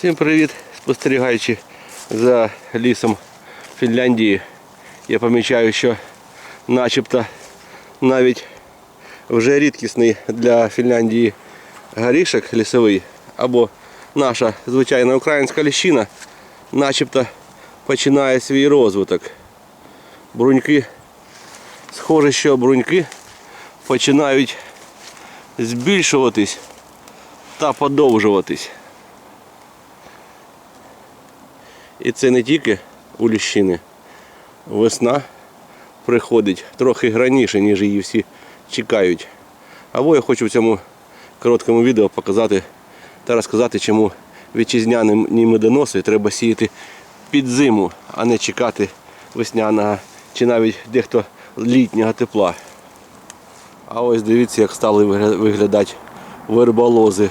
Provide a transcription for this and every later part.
Всім привіт! Спостерігаючи за лісом Фінляндії, я помічаю, що начебто навіть вже рідкісний для Фінляндії горішок лісовий або наша звичайна українська ліщина начебто починає свій розвиток. Бруньки, схоже, що бруньки починають збільшуватись та подовжуватись. І це не тільки у ліщини. Весна приходить трохи раніше, ніж її всі чекають. Або я хочу в цьому короткому відео показати та розказати, чому вітчизняним медоноси треба сіяти під зиму, а не чекати весняного чи навіть дехто літнього тепла. А ось дивіться, як стали виглядати верболози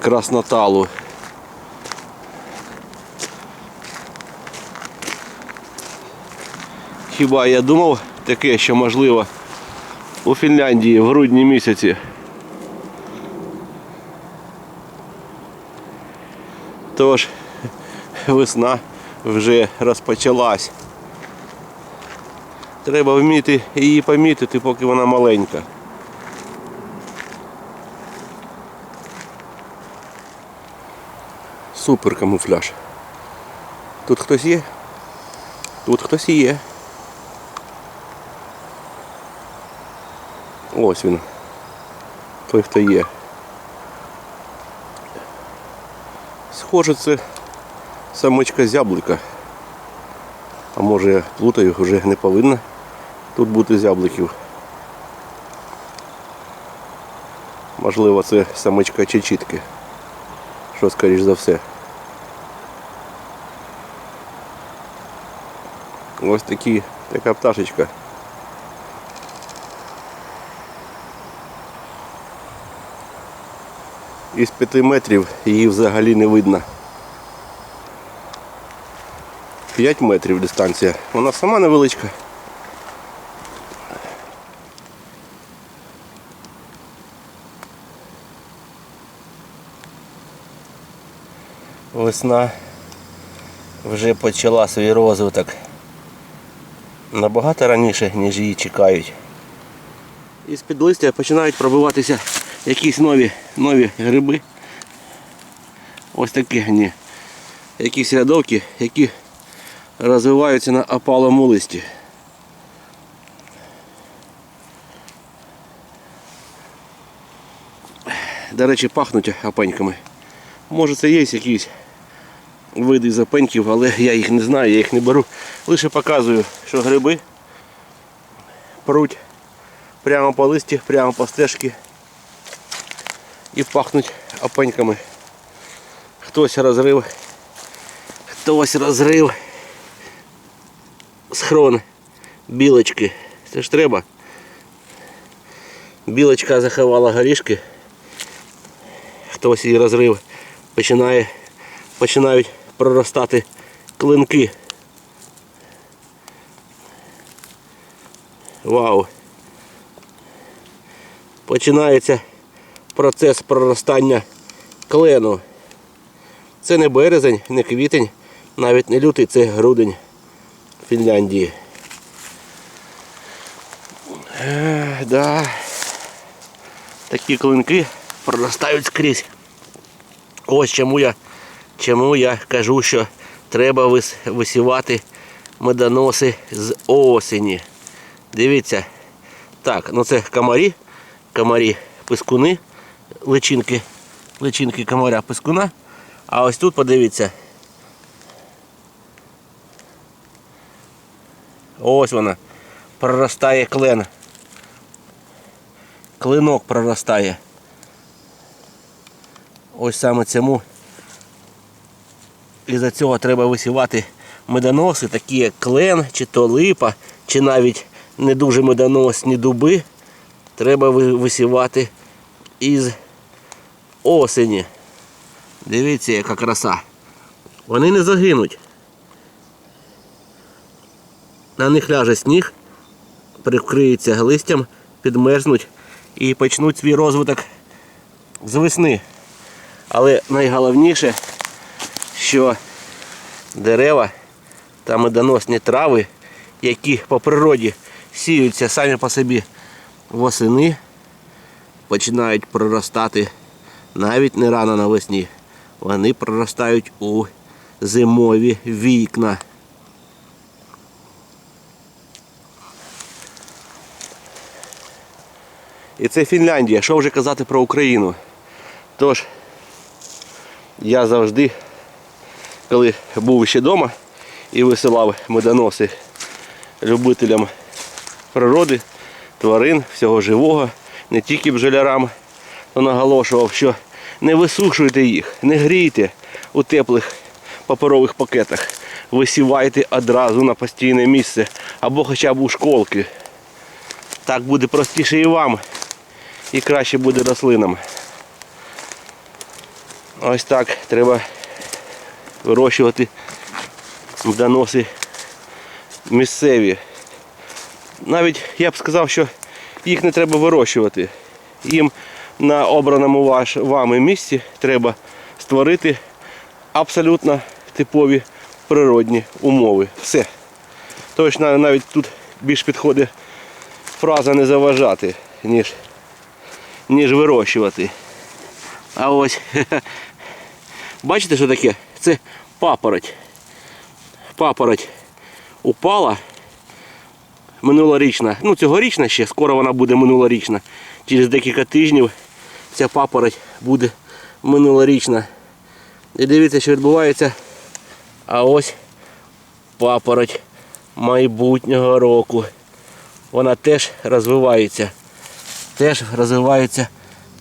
красноталу. Хіба я думав таке, що можливо у Фінляндії в грудні місяці. Тож весна вже розпочалась. Треба вміти її помітити, поки вона маленька. Супер камуфляж. Тут хтось є? Тут хтось є. Ось він. Той, хто є. Схоже, це самочка зяблика. А може я плутаю, вже не повинна тут бути зябликів. Можливо, це самочка чечітки. Що скоріш за все. Ось такі, така пташечка. Із п'яти метрів її взагалі не видно. 5 метрів дистанція. Вона сама невеличка. Весна вже почала свій розвиток набагато раніше, ніж її чекають. Із під листя починають пробиватися якісь нові, нові гриби. Ось такі вони. Якісь рядовки, які розвиваються на опалому листі. До речі, пахнуть опеньками. Може це є якісь види запеньків, але я їх не знаю, я їх не беру. Лише показую, що гриби пруть прямо по листі, прямо по стежці і пахнуть опеньками. Хтось розрив, хтось розрив схрон білочки. Це ж треба. Білочка заховала горішки. Хтось її розрив. Починає, починають проростати клинки. Вау. Починається процес проростання клену. Це не березень, не квітень, навіть не лютий, це грудень Фінляндії. Е, да. Такі клинки проростають скрізь. Ось чому я, чому я кажу, що треба вис- висівати медоноси з осені. Дивіться. Так, ну це комарі, комарі пискуни, личинки, личинки комаря пискуна. А ось тут подивіться. Ось вона. Проростає клен. Клинок проростає. Ось саме цьому. І за цього треба висівати медоноси, такі як клен, чи то липа, чи навіть не дуже медоносні дуби. Треба ви- висівати із осені. Дивіться, яка краса. Вони не загинуть. На них ляже сніг, прикриються листям, підмерзнуть і почнуть свій розвиток з весни. Але найголовніше що дерева та медоносні трави, які по природі сіються самі по собі восени, починають проростати навіть не рано навесні. Вони проростають у зимові вікна. І це Фінляндія. Що вже казати про Україну? Тож, я завжди, коли був ще вдома і висилав медоноси любителям природи, тварин, всього живого, не тільки бджолярам, то наголошував, що не висушуйте їх, не грійте у теплих паперових пакетах. Висівайте одразу на постійне місце або хоча б у школки. Так буде простіше і вам, і краще буде рослинам. Ось так треба вирощувати доноси місцеві. Навіть я б сказав, що їх не треба вирощувати. Їм на обраному ваш, вами місці треба створити абсолютно типові природні умови. Все. Точно навіть тут більш підходить фраза не заважати, ніж, ніж вирощувати. А ось бачите, що таке? Це папороть. Папороть упала минулорічна. Ну, цьогорічна ще, скоро вона буде минулорічна. Через декілька тижнів ця папороть буде минулорічна. І дивіться, що відбувається. А ось папороть майбутнього року. Вона теж розвивається. Теж розвивається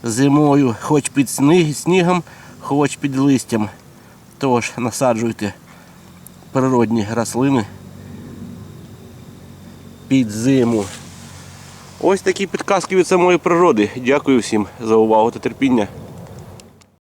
зимою, хоч під снігом, хоч під листям. Тож насаджуйте природні рослини під зиму. Ось такі підказки від самої природи. Дякую всім за увагу та терпіння.